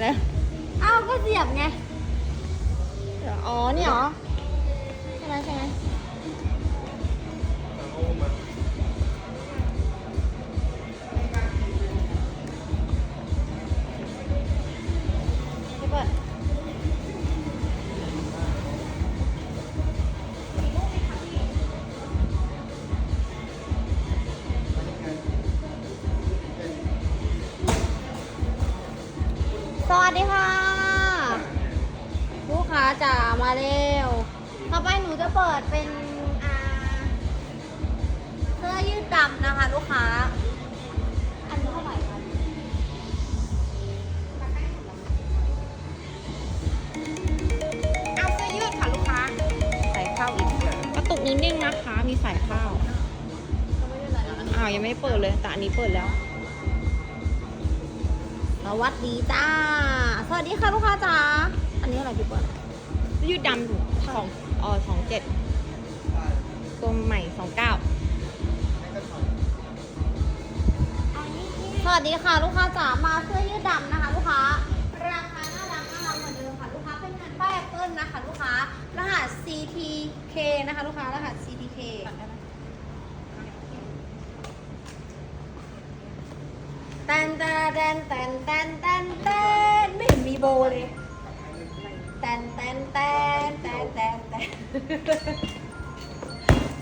อะไรอ้าวก็เสียบไงเดี๋ยวอ๋อ นี่เหรอ ใช่ไหมใช่ไหม ไม่เปิดเลย แต่อันนี้เปิดแล้ว สวัสดีจ้า สวัสดีค่ะลูกค้าจ๋าอันนี้อะไรพี่เปิดเสื้อยืดดำสองเออสองเจ็ดตัวใหม่สองเก้าสวัสดีค่ะลูกค้าจ๋า มาเสื้อยืดดำนะคะ ลูกค้า ราคาน่ารักน่ารักเหมือนเดิมค่ะ ลูกค้าเป็นงานป้ายแอปเปิลนะคะ ลูกค้ารหัส CTK นะคะ ลูกค้ารหัส นแตนแตนแตนแตนแตนแตนไม่เห็นมีโบเลยแตนแตนแตนแตนแตนแตน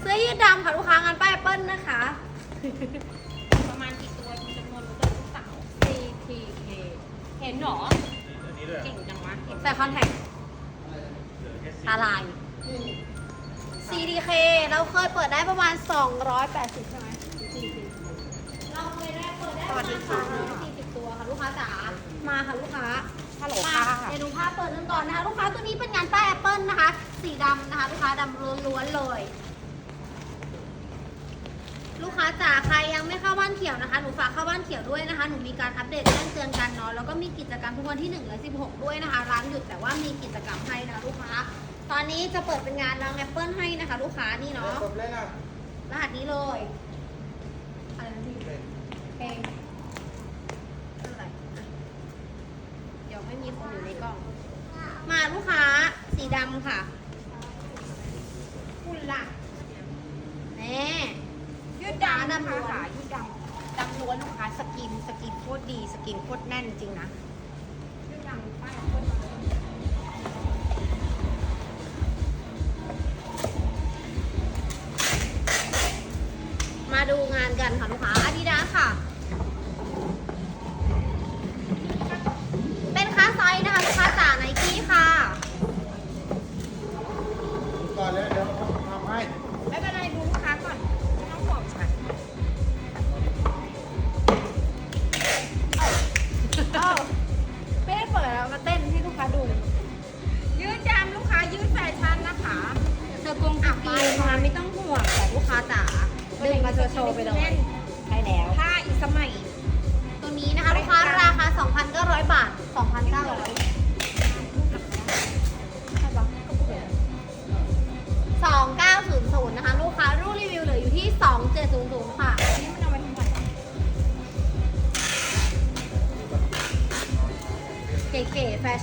เสื้อยืดดำค่ะลูกค้างานป้ายแอปเปิลนะคะประมาณกี่ตัวมีจำนวนรู้ตัวลูกสาว CTK เห็นเหรอเก่งจังวะใส่คอนแทคตาลาย CDK เราเคยเปิดได้ประมาณ 280 ยได้เปิดได้ประมาณ240ตัวค่ะลูกค้าจ๋า มาค่ะลูกค้าฮัลโหลมาค่ะเดี๋ยวดูภาพเปิดกันก่อนนะคะลูกค้าตัวนี้เป็นงานป้ายแอปเปิลนะคะ สีดำนะคะลูกค้าดำล้วนๆเลย ลูกค้าจ๋าใครยังไม่เข้าบ้านเขียวนะคะ หนูฝากเข้าบ้านเขียวด้วยนะคะ หนูมีการอัปเดตแจ้งเตือนกันเนาะ แล้วก็มีกิจกรรมทุกวันที่1และ16 ด้วยนะคะ ร้านหยุดแต่ว่ามีกิจกรรมให้นะลูกค้า ตอนนี้จะเปิดเป็นงานน้องแอปเปิลให้นะคะ ลูกค้านี่เนาะจบเลยนะรหัสนี้เลยอะไรนะพี่เพลงอะไรอะ เดี๋ยวไม่มีคนอยู่ในกล้อง มาลูกค้าสีดำค่ะคุณล่ะแน่ยืดดำนะคะค่ะยืดดำดำล้วนลูกค้าสกินสกินโคตรดี สกินโคตรแน่นจริงนะยืดดำป้ายโคตรมาดูงานกันค่ะลูกค้า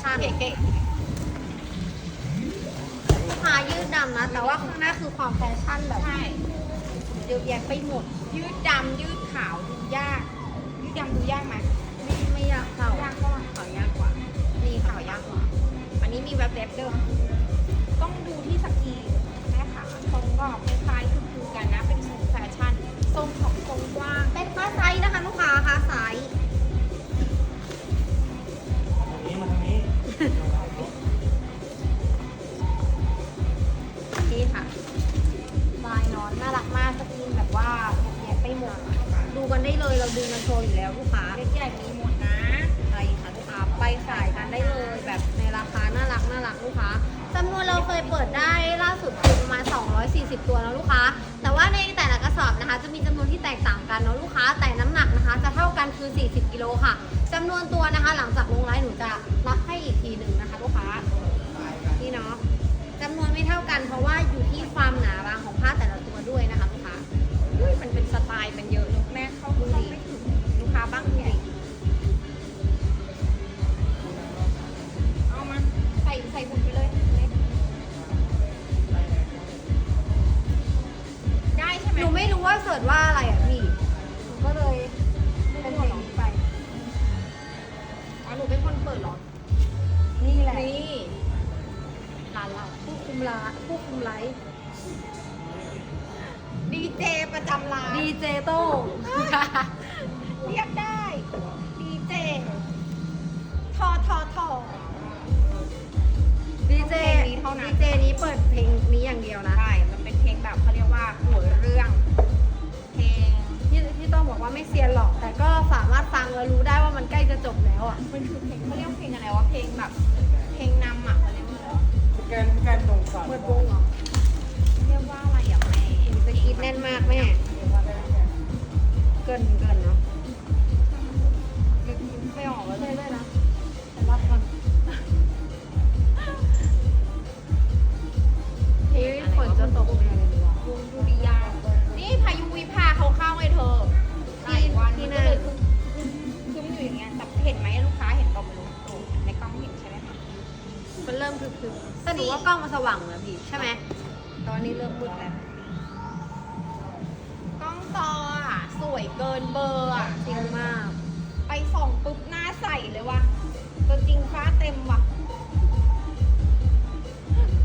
ชั่นเก๋ลูกค้ายืดดำนะ แต่ว่าข้างหน้าคือความแฟชั่นแบบๆใช่เยอะแยะไปหมด ยืดดำยืดขาวดูยาก ยืดดำดูยากไหมไม่ไม่อยากเข่ายากก็ขาวยากกว่านี่เข่ายากกว่า อันนี้มีแวบเล็บเดิมต้องดูที่สกรีนแม่ขาทรงก็คล้ายๆคือๆกันนะ เป็นทรงแฟชั่นทรงของทรงกว้างเป็นค้าไซส์นะคะ แล้วรู้ได้ว่ามันใกล้จะจบแล้วอะมันคือเพลงเขาเรียกว่าเพลงอะไรวะ เพลงแบบ เพลงนำอะเขาเรียกว่าอะไรวะสแกนสแกนตรงก่อนเปิดวงเหรอ เรียกว่าอะไรอะแม่สกีดแน่นมากแม่ เกินเกินเนาะไม่ออกแล้วเลยเลยนะแต่รับก่อนพี่ฝนจะตกแน่เลยว่ เงี้ยแต่เห็นไหมลูกค้าเห็นตรงรู้ตรงในกล้องเห็นใช่ไหมคะมันเริ่มคึกๆแต่หนูว่ากล้องมันสว่างนะพี่ใช่ไหมตอนนี้เริ่มมืดแล้วกล้องจออะสวยเกินเบอร์อะจริงมาก ไปส่องปุ๊บหน้าใสเลยว่ะตัวจริงฟ้าเต็มว่ะ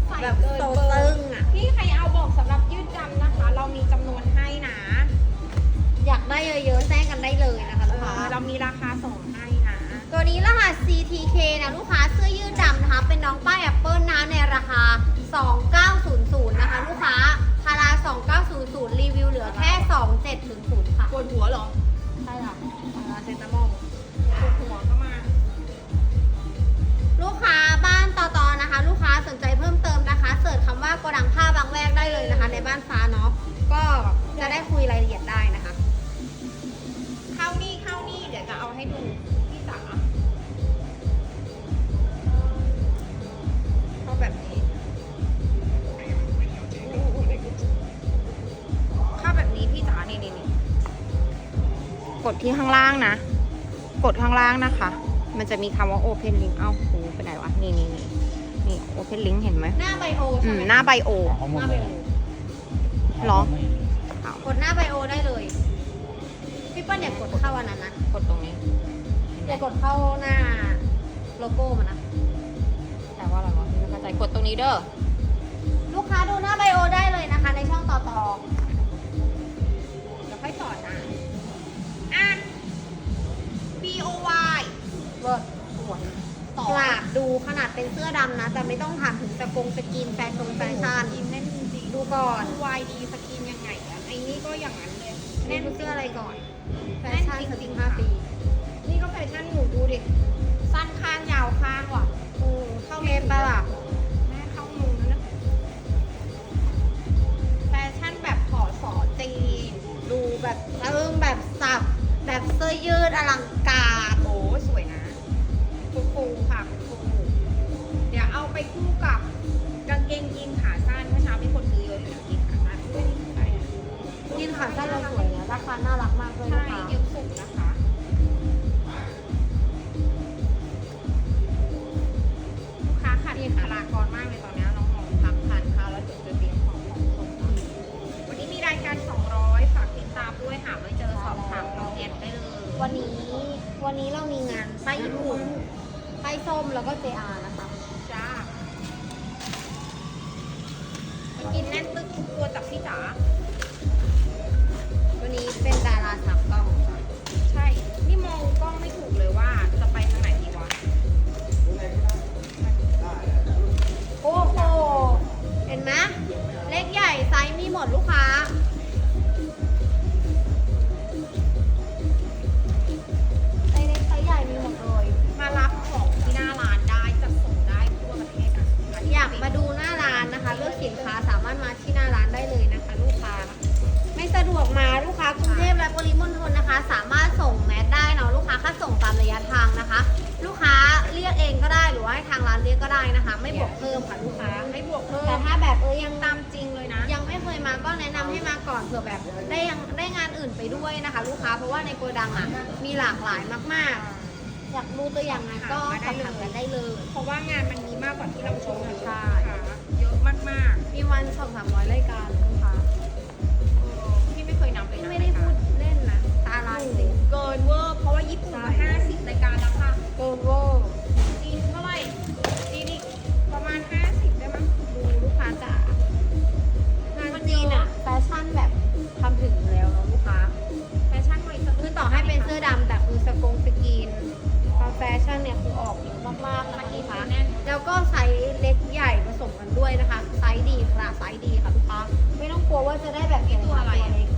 ใสแบบเกินโตเบอตึงร์อะพี่ใครเอาบอกสำหรับยืดจำนะคะ เรามีจำนวนให้นะ อยากได้เยอะๆแจ้งกันได้เลยนะคะลูกค้าเรามีรา นี้รหัส CTK นะลูกค้าเสื้อยืดดำนะคะ เป็นน้องป้ายแอปเปิลนะในราคา 2900 นะคะ ลูกค้าพารา 2900 รีวิวเหลือแค่ 2700 ค่ะปวดหัวเหรอ ใช่ค่ะพาราเซตามอลปวดหัวก็มา ลูกค้าบ้านต่อตอนะคะ ลูกค้าสนใจเพิ่มเติมนะคะ เสิร์ชคำว่าโกดังผ้าบางแวกได้เลยนะคะ ในบ้านฟ้าเนาะ ก็จะได้คุยรายละเอียดได้นะคะ เข้านี่เข้านี่เดี๋ยวจะเอาให้ดู ดที่ข้างล่างนะ กดข้างล่างนะคะ มันจะมีคำว่า Open Link เอ้าโหไปไหนวะ นี่นี่นี่นี่ Open Link เห็นไหมหน้าไบโออืใช่ม ไหมหน้าไบโอของหมหดน้าเลไบยโอเหรอ กดหน้าไบโอได้เลย พี่เปิ้ลอย่ากดเข้าอันนั้นนะกดตรงนี้ อย่ากดเข้าหน้าโลโก้มันนะ แต่ว่าอะไรวะไม่เข้าใจ กดตรงนี้เด้อ ลูกค้าดูหน้าไบโอได้เลยนะคะ ในช่อง เวิร์ดสวยกราบดูขนาดเป็นเสื้อดำนะ แต่ไม่ต้องถามถึงสกงสกินแฟชั่นแฟชั่นกินแน่นจริงๆดูก่อนวายดีสกินยังไงอะไอ้นี่ก็อย่างนั้นเลยนี่ดูเสื้ออะไรก่อน แฟแน่นชั่นจริงสๆติงค่ะห้าปี นี่ก็แฟชั่นหนูดูดิ สั้นข้างยาวข้างว่ะโอ้เข้าเมปะล่ะแม่เข้ามุมแล้วนะ แฟชั่นแบบขอสอจีนดูแบบตึงแบบสับ แบบเสื้อยืดอลังการโอ้สวยนะ ฟูฟูๆค่ะฟูฟูๆเดี๋ยวเอาไปคู่กับกางเกงยีนขาสั้นเมื่อเช้ามีคนซื้อเยอะอยู่นะยีนขาสั้นไม่ได้ใส่อะยินขาสั้นเราสวยนะราคาน่ารักมากเลยใช่นะคะเอวสูงนะคะลูกค้าขาดบุคลากรมากเลยตอนนี้น้องๆพักทานข้าวแล้วเดี๋ยวจะเตรียมของของส่งมาวันนี้มีรายการ 200 ฝากติดตามด้วยหาไม่เจอสอบถามน้องแอนได้เลยวันนี้วันนี้เรามี ส้มแล้วก็ JR นะคะ ดังอะ มีหลากหลายมากๆ อยากดูตัวอย่างงานก็สอบถามกันได้เลย เพราะว่างานมันมีมากกว่าที่เราโชว์ใช่ค่ะเยอะมากมีวันสองสามร้อยรายการเลยลูกค้าๆพี่ไม่เคยนับเลยที่นะไม่ได้พูดเล่นนะ ตาลายจริงเกินเวอร์ เพราะว่าญี่ปุ่นมา50รายการแล้วค่ะ เกินเวอร์จีนเท่าไหร่จีนอีกประมาณ50ได้มั้ง ดูลูกค้าจ๋า อะแฟชั่นแบบทำถึงแล้วเนาแต่อให้เป็นเสื้อดคือสกงสกรีนความแฟชั่นเนี่ยคือออกเยอะมากๆนะคะลูกค้าแล้วก็ไซส์เล็กใหญ่ผสมกันด้วยนะคะไซส์ดีค่ะไซส์ดีค่ะทุกค้าไม่ต้องกลัวว่าจะได้แบบพี่ตัวอะไรเล็ก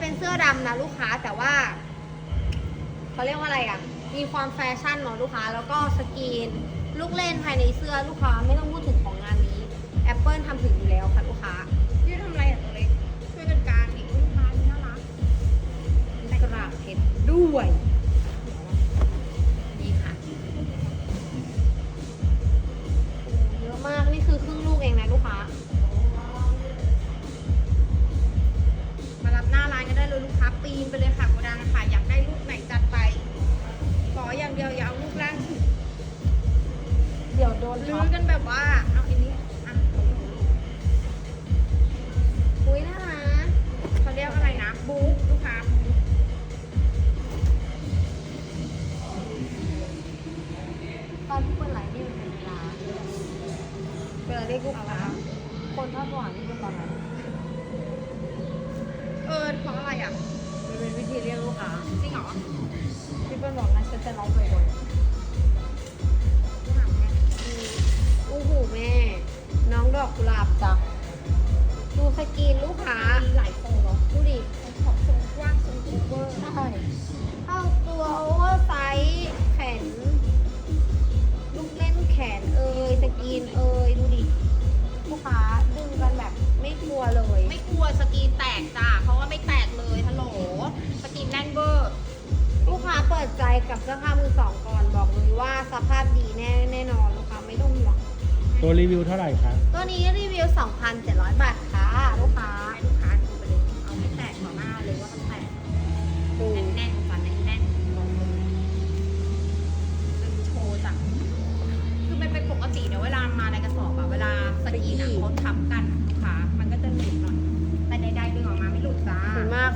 เป็นเสื้อดำนะลูกค้าแต่ว่าเขาเรียกว่าอะไรอะ มีความแฟชั่นเนาะลูกค้า แล้วก็สกรีน ลูกเล่นภายในเสื้อลูกค้าไม่ต้องพูดถึงของงานนี้ Apple ทำถึงอยู่แล้วค่ะลูกค้ายืดทำอะไรอะตัวเล็กช่วยกันกลางอีกลูกค้านี่น่ารักกระเพชรด้วย นไปเลยค่ะโกดังค่ะอยาก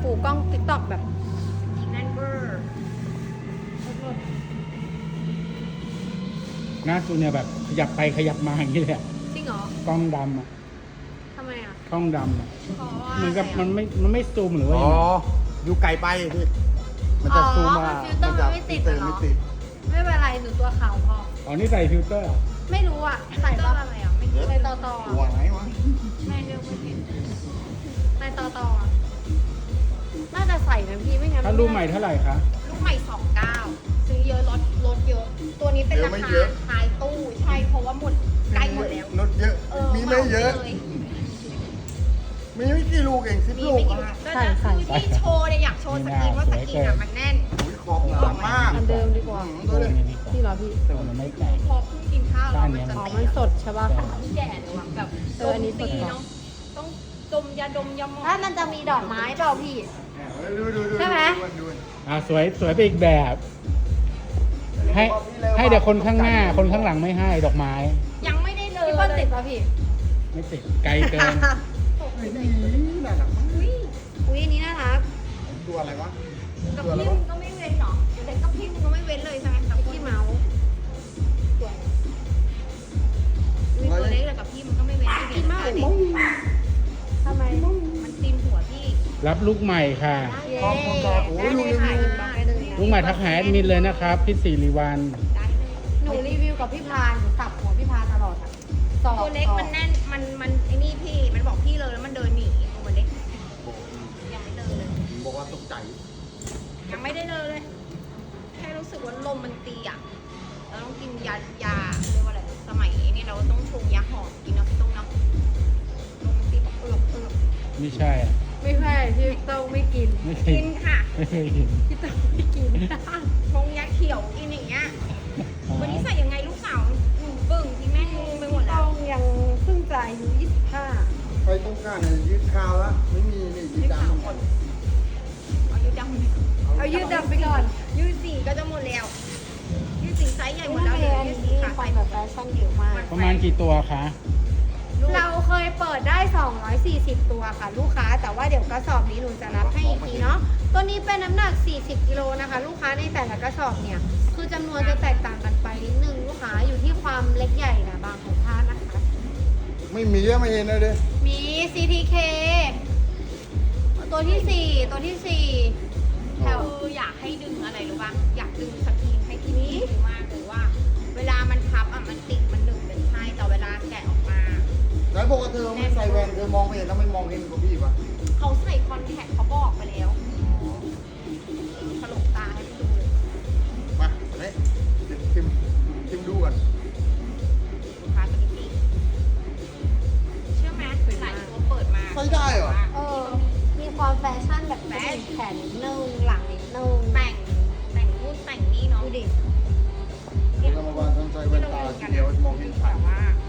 ฟูกล้องติ๊กต็อกแบบแน่นเบอร์หน้าตัวเนี่ยแบบขยับไปขยับมาอย่างนี้เลยอะจริงเหรอกล้องดำอะทำไมอะกล้องดำอะเพราะว่าเหมือนกับอะไรมันอะไม่มันไม่ซูมหรือว่าอ๋ยัองไงอยู่ไกลไปพี่มันจะซูมมาอ๋อมันฟิลเตอร์มันไม่ติดฟิลเตอร์เหรอไม่ติดไม่เป็นไรหนูตัวขาวพอ อ๋อนี่ใส่ฟิลเตอร์เหรอไม่รู้อะใส่เตอปะร์อะไรอะไม่รู้ในต่อต่อตัวไหนวะแม่เลือกไม่เห็นในต่อต่ออะ น่าจะใส่นะพี่ไม่งั้นถ้ารูปใหม่เท่าไหร่คะลูกใหม่สองเก้าซื้อเยอะลดลดเยอะ ตัวนี้เป็นราคาท้ายตู้ใช่เพราะว่าหมดใกล้หมดแล้วนดเยอะ เออมีไม่เยอะาลมีไม่กี่ลูกเองสิบมีลูกไม่กี่อะก็จะคือที่โชว์เนี่ยอยากโชว์สกรีนว่าสกรีนอะมันแน่นอุ้ยขอบหนามากอันเดิมดีกว่าอืมตัดูวดินี้ดีกว่านี่เหรอพี่แต่มันไม่แตกพอเพิ่งกินข้าวแล้วมันจะอ๋อตีมันสดใช่ป่ะ แก่เลยว่ะแบบเอออันนี้สดตีกว่า เนาะต้องดมยาดมยาหมองถ้ามันจะมีดอกไม้เปล่าพี่ ดูดูดูใช่ไหม ดูดูอ่าสวยสวยไปอีกแบบ ให้ให้เดี๋ยวคนข้างหน้าคนข้างหลังไม่ให้ดอกไม้ ยังไม่ได้เลยพี่เปิ้ลติดป่ะพี่ไม่ติดไกลเกินเฮ้ยนี่น่ารักมากอุ้ยอุ้ยอันนี้น่ารักตัวอะไรวะ กับตัวอะไรพี่วะมึง รับลูกใหม่ค่ะ กองของกองโอ้ยลูกใหม่ทักหาแอดมินเลยนะครับ พี่สิริวันหนูรีวิวกับพี่พานหนูตับหัวพี่พานตลอดอะตัวเล็กมันแน่น มัน มันไอ้นี่พี่ มันบอกพี่เลยแล้วมันเดินหนีตัวเล็ก ยังไม่เดินเลย บอกว่าตกใจ ยังไม่ได้เดินเลย แค่รู้สึกว่าลมมันตีอะเราต้องกินยายาเรียกว่าอะไร สมัยนี้เราต้องชงยาหอมกินเนาะพี่ต้องนาะลมตีแบบเอือบเอือบไม่ใช่ ไม่ใช่ที่ต้องไม่กินไม่เคยกินค่ะไม่เคยกินที่ต้องไม่กินชงยาเขียวกินอย่างเงี้ย วันนี้ใส่ยังไงลูกสาวหนูเบิ่งที่แม่งงไปหมดแล้ต้ว องยังเพิ่งจะอายุ25ใครต้องการเนี่ยยืดคาวแล้วไม่มีนี่ยืดดำก่อนเอายืดดำเอายืดดำไปก่อนยืดสีก็จะหมดแล้ว ยืดสีไซส์ใหญ่หมดเมื่อแล้วเรีเดี๋ยยวนยืดสีนี้ขาควาใส่มแบบแฟชั่นเยอะมาก ประมาณกี่ตัวคะ เราเคยเปิดได้ 240 ตัวค่ะ ลูกค้า แต่ว่าเดี๋ยวกระสอบนี้หนูจะรับให้อีกทีเนาะ ตัวนี้เป็นน้ำหนัก 40 กิโลนะคะ ลูกค้าในแต่ละกระสอบเนี่ย คือจำนวนจะแตกต่างกันไปนิดนึงลูกค้าอยู่ที่ความเล็กใหญ่นะบางของท่านนะคะ ไม่มีอะไม่เห็นเลยดิมี CTK ตัวที่ 4 ตัวที่ 4 แถวคืออยากให้ดึงอะไรรู้ป่ะ อยากดึงสกรีนให้ที่นี่มากเลยว่า เวลามันพับอะมันติด แล้วบอกว่าเธอไม่ใส่แว่นเธอมองไม่เห็นแล้วไม่มองเห็นกว่าพี่ปะเขาใส่คอนแทคเขาบอกไปแล้วถลกตาให้ดูเลยมาเนี่ยทิมทิมดูก่อนลูกค้าตัวนี้เชื่อไหมหลายตัวเปิดมาใส่ได้เหรอเออ มีความแฟชั่นแบบแฟแขนนิดนึงหลังนิดนึงแต่งแต่งนู่นแต่งนี่เนาะดูดิธรรมบาลต้องใส่แว่นตาทีเดียวมองเห็นชัดแต่ว่ามัน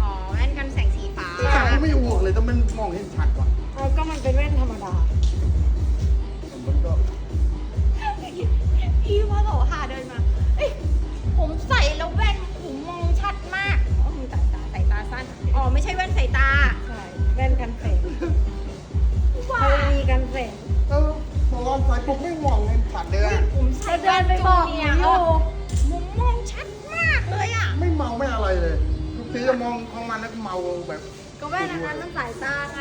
อ๋อแว่นกันแสงสีฟ้าชัดไม่อ้วกเลยแต่มันมองเห็นชัดกว่าเออก็มันเป็นแว่นธรรมดามันก็พี่พ่อโสหาเดินมาเอ้ยผมใส่แล้วแว่นผมมองชัดมากอ๋อมีสายตาสายตาสั้นอ๋อไม่ใช่แว่นสายตาใช่แว่นกันแสงว้ามันมีกันแสงเออพอร้อนใส่ปุ๊บไม่มองเห็นชัดเลยอะผมใส่ก็เดินไปบอกหนูเนี่ยอยู่มุมมองชัดมากเลยอะไม่เมาไม่อะไรเลย ทุกทีจะมองของมันแล้วเมาแบบก็แว่นอันนั้นมันสายตาไง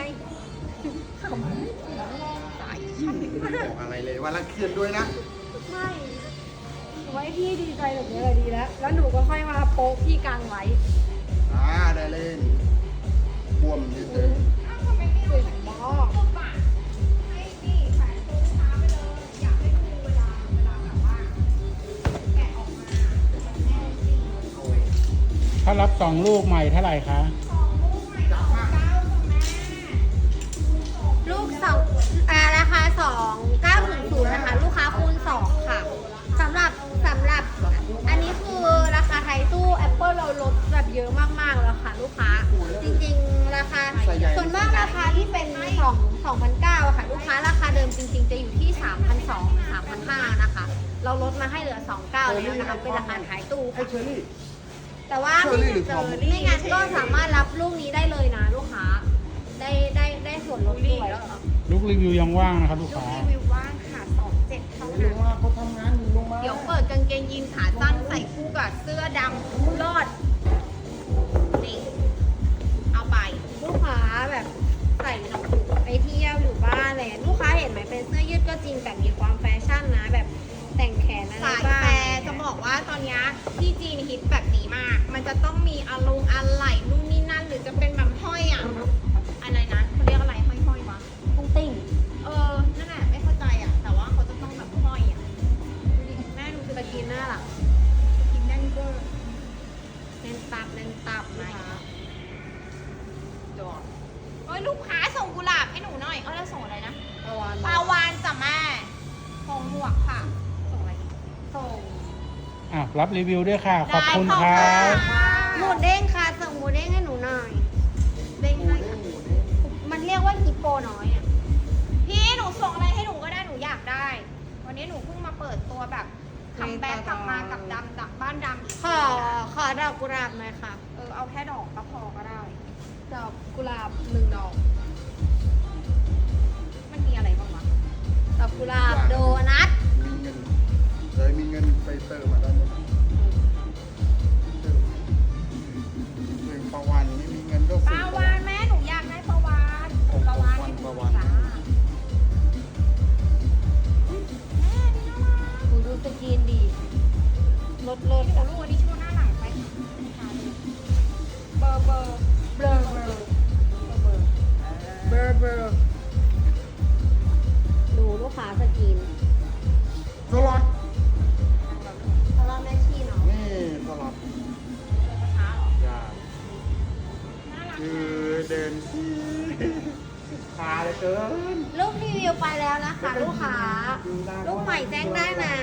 สายชัดไม่บอกอะไรเลยวันละเครียดด้วยนะ ไม่ไว้พี่ดีใจแบบนี้เลยดีแล้ว แล้วหนูก็ค่อยมาโป๊กพี่กลางไว้ อ่าได้เล่นบวมนิดนึ ถ้ารับสองลูกใหม่เท่าไหร่คะสองลูกใหม่สองเก้าค่ะแม่ลูกสองอ่าราคาสองเก้าถึงศูนย์นะคะ ลูกค้าคูณสองค่ะสำหรับสำหรับ อันนี้คือราคาไทยตู้ Apple เราลดแบบเยอะมากๆแล้วค่ะ ลูกค้า จริงๆ ราคาส่วนมากราคาที่เป็น2 2,900อะค่ะ ลูกค้าราคาเดิมจริง ๆ จะอยู่ที่ 3,200 3,500นะคะ เราลดมาให้เหลือ 29แล้วนะคะเป็นราคาขายตู้ไอ้ค่ะเชอรี่ แต่ว่าเชอรี่หรือเจทออม ไม่งั้นก็สามารถรับลูกนี้ได้เลยนะลูกค้า ได้ได้ได้ส่วนลดด้วย ลูกรีวิวยังว่างนะครับลูกลูกค้า รีวิวว่างค่ะสองเจ็ดเท่าลนั้นงมาเขาทำงานลงมาเดี๋ยวเปิดกางเกงยีนขาสั้นใส่คู่กับเสื้อดำรอดนี่เอาไป ลูกค้าแบบใส่ไปเที่ยวอยู่บ้านอะไรลูกค้าเห็นไหมเป็นเสื้อยืดก็จริงแต่มีความแฟชั่นนะ แบบ แต่งแขนอะไรสายบ้างแฟร์จะบอกว่าตอนเนี้ยที่จีนฮิตแบบนี้มาก มันจะต้องมีอารมณ์อะไรนู่นนี่นั่น หรือจะเป็นแบบห้อยอะอะไรนะ รับรีวิวด้วยค่ะ ขอบคุณคได้รัขบณค่ะหมูเด้งค่ะส่งหมูเด้งให้หนูหน่อยเด้งให้มันเรียกว่าฮิปโปน้อยอะพี่หนูส่งอะไรให้หนูก็ได้หนูอยากได้ วันนี้หนูเพิ่งมาเปิดตัวแบบทำแบรนด์กลับมากับดำดักบ้านดำอีกขอขอดอกกุหลาบหน่อยค่ะ เออเอาแค่ดอกก็พอก็ได้ ดอกกุหลาบหนึ่งดอก มันมีอะไรบ้างวะดอกกุหลาบาเลืเกินรูปรีวิวไปแล้วนะคะ ลูกค้าลูกใหม่แจ้งได้นะ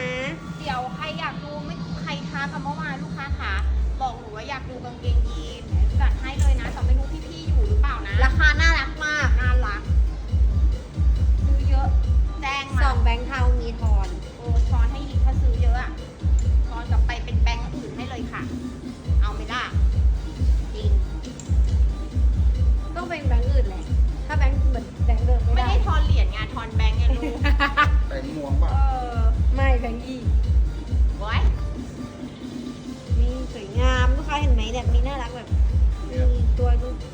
เดี๋ยวใครอยากดูไม่ใครท้ากัำเมื่อวานลูกค้าค่ะ บอกหนูว่าอยากดูกางเกงยีนจัดให้เลยนะแต่ไม่รู้พี่ๆอยู่หรือเปล่านะ ราคาน่ารักมากน่ารักซื้อเยอะแจ้งมาสองแบงค์เทามีทอนโอ้ทอนให้ยีกถ้าซื้อเยอะอะทอนกลับไปเป็นแบงค์อื่นให้เลยค่ะ เอาไม่ได้จริงต้องเป็นแบงค์อื่นเลย อนเหรียญไงทอนแบงค์ไงลูกแต่งม่วงป่ะ เออไม่แบงค์ยี่ไว้มีสวยงามลูกค้าเห็นไหมแบบมีน่ารักแบบมีตัวดูตั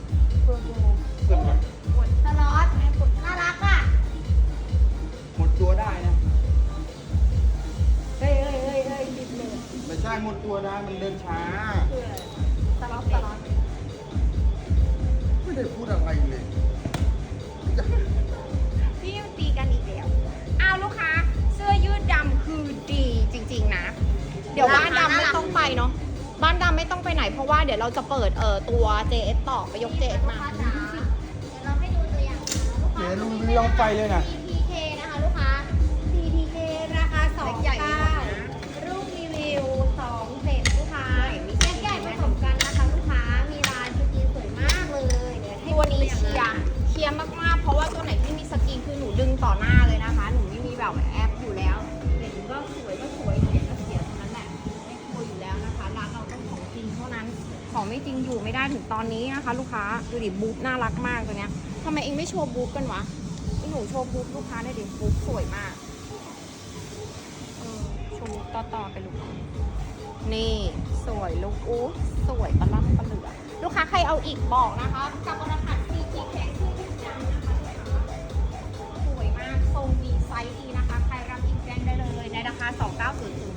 ต่อไปยก JS มา เดี๋ยวเราให้ดูตัวอย่างนะลูกค้าเจ๊ลุงลองไปเลยนะ อนนี้นะคะ ลูกค้าดูดิบูธน่ารักมากตัวเนี้ยทำไมเองไม่โชว์บูธกันวะไอหนูโชว์บูธลูกค้าได้ดิบูธสวยมากเออโชว์บูธต่อๆไปลูกนี่สวยลูกอู้สวยปะล่ำปะเหลือลูกค้าใครเอาอีกบอกนะคะกับรหัส CG แข็งชื่ทุกอย่างนะคะสวยมากทรงดีไซส์ดีนะคะ ใครรับอีกแจ้งได้เลยในราคา 2900